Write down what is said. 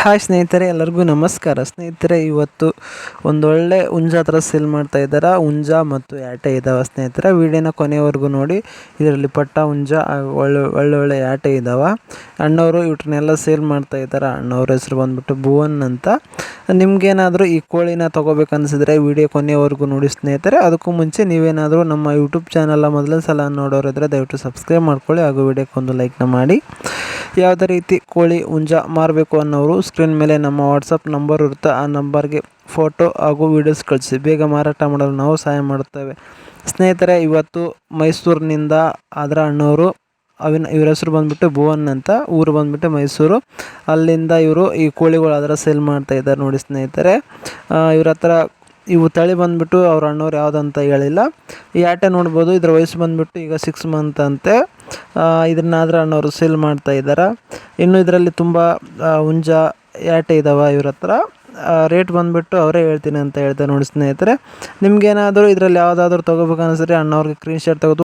Hi ಸ್ನೇಹಿತರೆ, ಎಲ್ಲರಿಗೂ ನಮಸ್ಕಾರ. ಸ್ನೇಹಿತರೆ, ಇವತ್ತು ಒಂದೊಳ್ಳೆ ಹುಂಜಾ ಥರ ಸೇಲ್ ಮಾಡ್ತಾ ಇದ್ದಾರೆ? ಹುಂಜಾ ಮತ್ತು ಯಾಟೆ ಇದ್ದಾವೆ ಸ್ನೇಹಿತರೆ? ವಿಡಿಯೋನ ಕೊನೆವರೆಗೂ ನೋಡಿ. ಇದರಲ್ಲಿ ಪಟ್ಟ ಹುಂಜಾ ಒಳ್ಳೆ ಒಳ್ಳೆ ಒಳ್ಳೊಳ್ಳೆ ಯಾಟೆ ಇದ್ದಾವೆ ಅಣ್ಣವರು ಇವ್ರನ್ನೆಲ್ಲ ಸೇಲ್ ಮಾಡ್ತಾ ಇದ್ದಾರೆ? ಅಣ್ಣವ್ರ ಹೆಸರು ಬಂದ್ಬಿಟ್ಟು ಭುವನ್ ಅಂತ. ನಿಮ್ಗೇನಾದರೂ ಈ ಕೋಳಿನ ತೊಗೋಬೇಕು ಅನ್ಸಿದ್ರೆ ವಿಡಿಯೋ ಕೊನೆವರೆಗೂ ನೋಡಿ ಸ್ನೇಹಿತರೆ. ಅದಕ್ಕೂ ಮುಂಚೆ ನೀವೇನಾದರೂ ನಮ್ಮ ಯೂಟ್ಯೂಬ್ ಚಾನಲ್ನ ಮೊದಲನೇ ಸಲ ನೋಡೋರಿದ್ರೆ ದಯವಿಟ್ಟು ಸಬ್ಸ್ಕ್ರೈಬ್ ಮಾಡ್ಕೊಳ್ಳಿ. ಹಾಗೂ ವಿಡಿಯೋಕ್ಕೊಂದು ಲೈಕ್ನ ಮಾಡಿ. ಯಾವುದೇ ರೀತಿ ಕೋಳಿ ಹುಂಜ ಮಾರಬೇಕು ಅನ್ನೋರು ಸ್ಕ್ರೀನ್ ಮೇಲೆ ನಮ್ಮ ವಾಟ್ಸಪ್ ನಂಬರ್ ಇರುತ್ತೆ. ಆ ನಂಬರ್ಗೆ ಫೋಟೋ ಹಾಗೂ ವೀಡಿಯೋಸ್ ಕಳಿಸಿ. ಬೇಗ ಮಾರಾಟ ಮಾಡಲು ನಾವು ಸಹಾಯ ಮಾಡುತ್ತೇವೆ. ಸ್ನೇಹಿತರೆ, ಇವತ್ತು ಮೈಸೂರಿನಿಂದ ಅದರ ಅಣ್ಣವರು ಅವಿನ ಇವ್ರ ಹೆಸರು ಬಂದುಬಿಟ್ಟು ಭುವನ್ ಅಂತ, ಊರು ಬಂದ್ಬಿಟ್ಟು ಮೈಸೂರು. ಅಲ್ಲಿಂದ ಇವರು ಈ ಕೋಳಿಗಳು ಅದರ ಸೇಲ್ ಮಾಡ್ತಾ ಇದ್ದಾರೆ ನೋಡಿ ಸ್ನೇಹಿತರೆ. ಇವ್ರ ಹತ್ರ ಇವು ತಳಿ ಬಂದುಬಿಟ್ಟು ಅವ್ರ ಅಣ್ಣವ್ರು ಯಾವುದಂತ ಹೇಳಿಲ್ಲ. ಈ ಆಟೆ ನೋಡ್ಬೋದು. ಇದ್ರ ವಯಸ್ಸು ಬಂದ್ಬಿಟ್ಟು ಈಗ ಸಿಕ್ಸ್ ಮಂತ್ ಅಂತೆ. ಇದನ್ನಾದ್ರೆ ಅಣ್ಣವರು ಸೇಲ್ ಮಾಡ್ತಾ ಇದ್ದಾರೆ? ಇನ್ನು ಇದರಲ್ಲಿ ತುಂಬ ಹುಂಜ, ಯಾಟೆ ಇದಾವ ಇವ್ರ ಹತ್ರ? ರೇಟ್ ಬಂದುಬಿಟ್ಟು ಅವರೇ ಹೇಳ್ತೀನಿ ಅಂತ ಹೇಳ್ತಾರೆ ನೋಡಿ ಸ್ನೇಹಿತರೆ. ನಿಮಗೇನಾದರೂ ಇದರಲ್ಲಿ ಯಾವುದಾದ್ರೂ ತೊಗೋಬೇಕು ಅನಿಸಿದ್ರೆ ಅಣ್ಣವ್ರಿಗೆ ಕ್ರೀನ್ ಶಾಟ್ ತೆಗೆದು